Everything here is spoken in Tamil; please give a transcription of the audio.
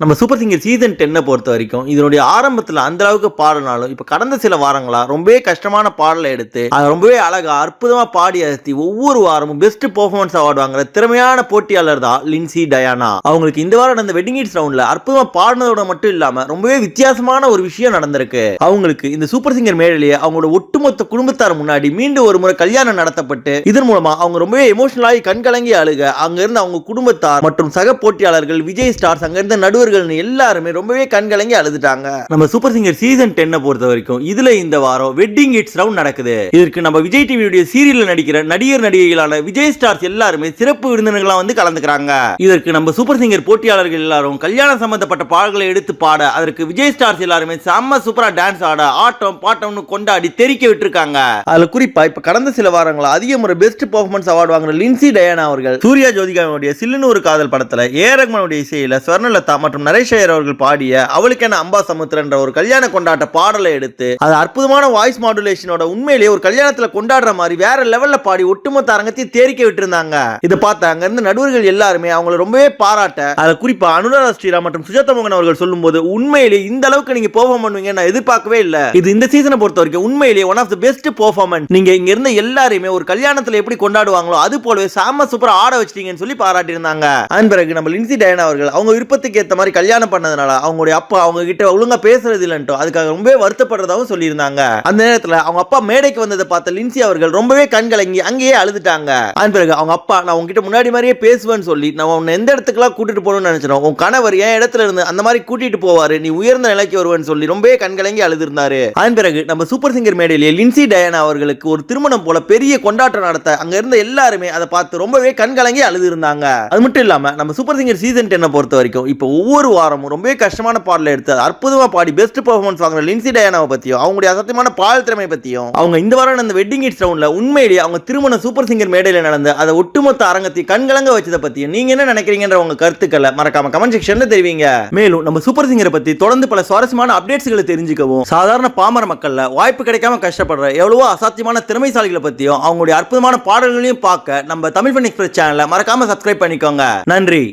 நம்ம சூப்பர் சிங்கர் சீசன் டென்னை பொறுத்த வரைக்கும் இதனுடைய ஆரம்பத்தில் அந்த அளவுக்கு பாடினாலும் இப்போ கடந்த சில வாரங்களா ரொம்பவே கஷ்டமான பாடலை எடுத்து அதை ரொம்பவே அழகா அற்புதமா பாடி அசத்தி ஒவ்வொரு வாரமும் பெஸ்ட் பெர்ஃபார்மன்ஸ் அவார்டு வாங்குற திறமையான போட்டியாளர் தான் லின்சி டயானா. அவங்களுக்கு இந்த வாரம் நடந்த வெட்டிங் ஹிட்ஸ் ரவுண்ட்ல அற்புதமாக பாடினதோட மட்டும் இல்லாமல் ரொம்பவே வித்தியாசமான ஒரு விஷயம் நடந்திருக்கு. அவங்களுக்கு இந்த சூப்பர் சிங்கர் மேடையிலேயே அவங்களோட ஒட்டுமொத்த குடும்பத்தார் முன்னாடி மீண்டும் ஒரு முறை கல்யாணம் நடத்தப்பட்டு இதன் மூலமாக அவங்க ரொம்பவே எமோஷனலாகி கண்கலங்கி அழுக அங்கிருந்து அவங்க குடும்பத்தார் மற்றும் சக போட்டியாளர்கள் விஜய் ஸ்டார்ஸ் அங்கிருந்து நடுவர் நடுவர்கள் எல்லாருமே ரொம்பவே கண்கலங்கி அழுதுட்டாங்க. நம்ம சூப்பர் சிங்கர் சீசன் டென்னை பொறுத்த வரைக்கும் இதுல இந்த வாரம் வெட்டிங் ஹிட்ஸ் ரவுண்ட் நடக்குது. இதற்கு நம்ம விஜய் டிவியுடைய சீரியல்ல நடிக்கிற நடிகர் நடிகைகளான விஜய் ஸ்டார்ஸ் எல்லாருமே சிறப்பு விருந்தினர்களா வந்து கலந்துக்கிறாங்க. இதற்கு நம்ம சூப்பர் சிங்கர் போட்டியாளர்கள் எல்லாரும் கல்யாணம் சம்பந்தப்பட்ட பாடல்களை எடுத்து பாட அதற்கு விஜய் ஸ்டார்ஸ் எல்லாருமே செம்ம சூப்பரா டான்ஸ் ஆட ஆட்டம் பாட்டம்னு கொண்டாடி தெரிக்க விட்டுருக்காங்க. அதுல குறிப்பா இப்ப கடந்த சில வாரங்களா அதிக முறை பெஸ்ட் பெர்ஃபார்மன்ஸ் அவார்டு வாங்குற லின்சி டயானா அவர்கள் சூர்யா ஜோதிகாவுடைய சில்லுன்னு ஒரு காதல் படத்துல ஏ ரகுமானுடைய இசையில ஸ்வர்ணலதா மற்றும் நரேஷ் ஐயர் அவர்கள் பாடிய அவளுக்கென அம்பா சமுத்திரன்ற ஒரு கல்யாண கொண்டாட்ட பாடலை எடுத்து அது அற்புதமான வாய்ஸ் மாடுலேஷனோட உண்மையிலேயே ஒரு கல்யாணத்துல கொண்டாடுற மாதிரி வேற லெவல்ல பாடி ஒட்டுமொத்த அரங்கத்தையும் தேரிக்க விட்டுருந்தாங்க. இதை பார்த்து அங்க இருந்து நடுவர்கள் எல்லாருமே அவங்கள ரொம்பவே பாராட்ட அதை குறிப்பா அனுராதா ஸ்ரீராம் மற்றும் சுஜாதா மோகன் அவர்கள் சொல்லும்போது உண்மையிலே இந்த அளவுக்கு நீங்க பெர்ஃபார்ம் பண்ணுவீங்க நான் எதிர்பார்க்கவே இல்ல. இது இந்த சீசனை பொறுத்த வரைக்கும் உண்மையிலேயே one of the best performance நீங்க இங்க இருந்த எல்லாரையுமே ஒரு கல்யாணத்துல எப்படி கொண்டாடுவாங்களோ அது போலவே சாம சூப்பரா ஆட வச்சிட்டீங்கன்னு சொல்லி பாராட்டியிருந்தாங்க. அதன் பிறகு நம்ம லின்சி டயனா அவர்கள் அவங்க விருப்பத்துக்கு ஏத்த மாதிரி கல்யாணம் பண்ணதுனால அவங்களுடைய அப்பா அவங்க கிட்ட ஒழுங்கா பேசுறது இல்லைன்ட்டோ அதுக்காக ரொம்பவே வருத்தப்படுறதாகவும் சொல்லியிருந்தாங்க. அந்த நேரத்துல அவங்க அப்பா மேடைக்கு வந்ததை பார்த்த லின்சி அவர்கள் ரொம்பவே கண்கலங்கி அங்கேயே அழுதுட்டாங்க. அதன் பிறகு அவங்க அப்பா நான் உங்ககிட்ட முன்னாடி மாதிரியே பேசுவேன்னு சொல்லி நான் உன்னை எந்த இடத்துக்குலாம் கூட்டிட்டு போகணும்னு நினைச்சிடும் உன் கணவர் என் இடத்துல இருந்து அந்த மாதிரி கூட்டிட்டு போவாரு நீ உயர்ந்த நிலைக்கு வருவேன்னு சொல்லி ரொம்பவே கண்கலங்கி அழுதிருந்தாரு. அதன் பிறகு நம்ம சூப்பர் சிங்கர் மேடையிலே லின்சி டயனா அவர்களுக்கு ஒரு திருமணம் போல பெரிய கொண்டாட்டம் நடத்த அங்க இருந்த எல்லாருமே அதை பார்த்து ரொம்பவே கண்கலங்கி அழுது இருந்தாங்க அது மட்டும் இல்லாம நம்ம சூப்பர் சிங்கர் சீசன் டென்னை பொறுத்த வரைக்கும் இப்போ ஒவ்வொரு வாரமும் ரொம்பவே கஷ்டமான பாடல எடுத்து அதை பாடி பெஸ்ட் பெர்ஃபார்மன்ஸ் வாங்குற லின்சி டயானாவை பற்றியும் அவங்களுடைய அசத்தியமான பால் திறமை பற்றியும் அவங்க இந்த வாரம் அந்த வெட்டிங் ஹிட்ஸ் ரவுண்டில் உண்மையிலேயே அவங்க திருமண சூப்பர் சிங்கர் மேடையில் நடந்து அதை ஒட்டுமொத்த அரங்கத்தை கண்கலங்க வச்சதை பற்றியும் நீங்கள் என்ன நினைக்கிறீங்கன்ற உங்க கருத்துக்களை மறக்காம கமெண்ட் செக்ஷனில் தெரிவிங்க. மேலும் நம்ம சூப்பர் சிங்கரை பற்றி தொடர்ந்து பல சுவாரஸ்யமான அப்டேட்ஸ்களை தெரிஞ்சுக்கவும் சாதாரண பாமர மக்களில் வாய்ப்பு கிடைக்காம கஷ்டப்படுற எவ்வளவோ அசாத்தியமான திறமைசாலிகளை பற்றியும் அவங்களுடைய அற்புதமான பாடல்களையும் பார்க்க நம்ம தமிழ் பண்ணி எக்ஸ்பிரஸ் சேனலை மறக்காம சப்ஸ்கிரைப் பண்ணிக்கோங்க. நன்றி.